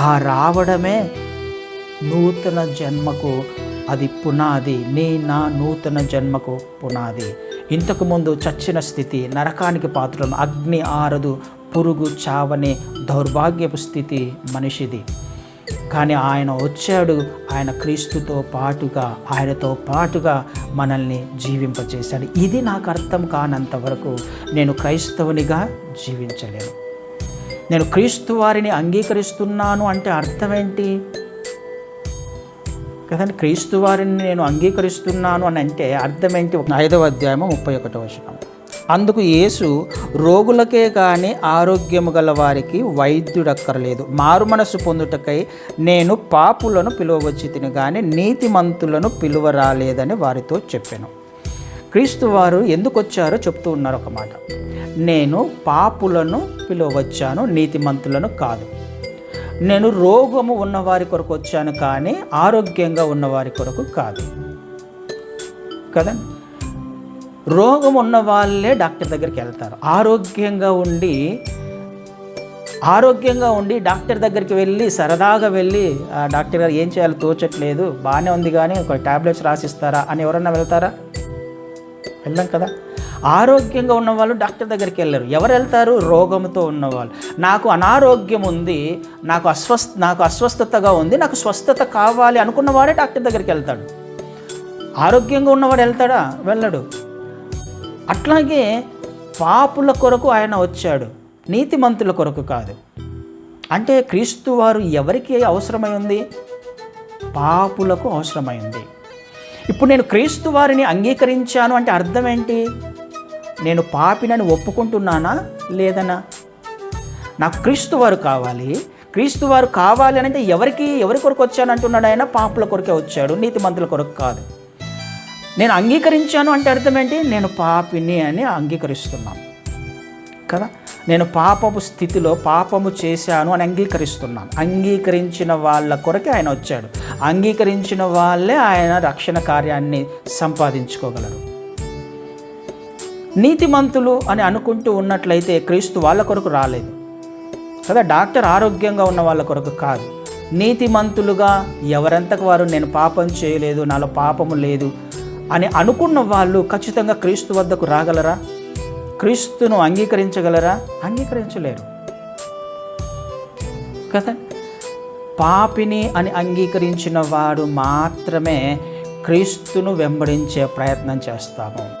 ఆ రావడమే నూతన జన్మకు అది పునాది. నీ నా నూతన జన్మకు పునాది. ఇంతకుముందు చచ్చిన స్థితి నరకానికి పాత్రను అగ్ని ఆరదు పురుగు చావని దౌర్భాగ్యపు స్థితి మనిషిది. కానీ ఆయన వచ్చాడు ఆయన క్రీస్తుతో పాటుగా ఆయనతో పాటుగా మనల్ని జీవింపచేశాడు. ఇది నాకు అర్థం కానంత వరకు నేను క్రైస్తవునిగా జీవించలేను. నేను క్రీస్తు వారిని అంగీకరిస్తున్నాను అంటే అర్థం ఏంటి? కదండి క్రీస్తు వారిని నేను అంగీకరిస్తున్నాను అని అంటే అర్థం ఏంటి? ఐదవ అధ్యాయము ముప్పై ఒకటో వచనం. అందుకు యేసు రోగులకే కానీ ఆరోగ్యము గల వారికి వైద్యుడక్కర్లేదు. మారు మనసు పొందుటకై నేను పాపులను పిలువవచ్చి తిని కానీ నీతిమంతులను పిలువ రాలేదని వారితో చెప్పాను. క్రీస్తు వారు ఎందుకు వచ్చారో చెప్తూ ఉన్నారు ఒక మాట. నేను పాపులను పిలువచ్చాను నీతిమంతులను కాదు. నేను రోగము ఉన్నవారి కొరకు వచ్చాను కానీ ఆరోగ్యంగా ఉన్నవారి కొరకు కాదు. కదండి రోగం ఉన్న వాళ్ళే డాక్టర్ దగ్గరికి వెళ్తారు. ఆరోగ్యంగా ఉండి ఆరోగ్యంగా ఉండి డాక్టర్ దగ్గరికి వెళ్ళి సరదాగా వెళ్ళి "ఆ, డాక్టర్ గారు ఏం చేయాలో తోచట్లేదు బాగానే ఉంది కానీ ఒక ట్యాబ్లెట్స్ రాసిస్తారా అని ఎవరన్నా వెళ్తారా? వెళ్ళాం కదా? ఆరోగ్యంగా ఉన్నవాళ్ళు డాక్టర్ దగ్గరికి వెళ్ళరు. ఎవరు వెళ్తారు? రోగంతో ఉన్నవాళ్ళు. నాకు అనారోగ్యం ఉంది నాకు అస్వస్థ నాకు అస్వస్థతగా ఉంది నాకు స్వస్థత కావాలి అనుకున్నవాడే డాక్టర్ దగ్గరికి వెళ్తాడు. ఆరోగ్యంగా ఉన్నవాడు వెళ్తాడా? వెళ్ళడు. అట్లాగే పాపుల కొరకు ఆయన వచ్చాడు. నీతిమంతుల కొరకు కాదు. అంటే క్రీస్తు వారు ఎవరికి అవసరమై ఉంది? పాపులకు అవసరమైంది ఇప్పుడు నేను క్రీస్తు వారిని అంగీకరించాను అంటే అర్థం ఏంటి? నేను పాపినని ఒప్పుకుంటున్నానా? లేదనా నాకు క్రీస్తు వారు కావాలి. క్రీస్తు వారు కావాలి అని అంటే ఎవరికి ఎవరి కొరకు వచ్చాను అంటున్నాడు ఆయన? పాపుల కొరకే వచ్చాడు నీతిమంతుల కొరకు కాదు. నేను అంగీకరించాను అంటే అర్థం ఏంటి? నేను పాపిని అని అంగీకరిస్తున్నాను కదా? నేను పాపపు స్థితిలో పాపము చేశాను అని అంగీకరిస్తున్నాను అంగీకరించిన వాళ్ళ కొరకే ఆయన వచ్చాడు. అంగీకరించిన వాళ్ళే ఆయన రక్షణ కార్యాన్ని సంపాదించుకోగలరు. నీతిమంతులు అని అనుకుంటూ ఉన్నట్లయితే క్రీస్తు వాళ్ళ కొరకు రాలేదు. కదా డాక్టర్ ఆరోగ్యంగా ఉన్న వాళ్ళ కొరకు కాదు. నీతిమంతులుగా ఎవరెంతకు వారు నేను పాపం చేయలేదు నాలో పాపము లేదు అని అనుకున్న వాళ్ళు ఖచ్చితంగా క్రీస్తు వద్దకు రాగలరా? క్రీస్తును అంగీకరించగలరా? అంగీకరించలేరు. కదా పాపిని అని అంగీకరించిన వాడు మాత్రమే క్రీస్తును వెంబడించే ప్రయత్నం చేస్తాము.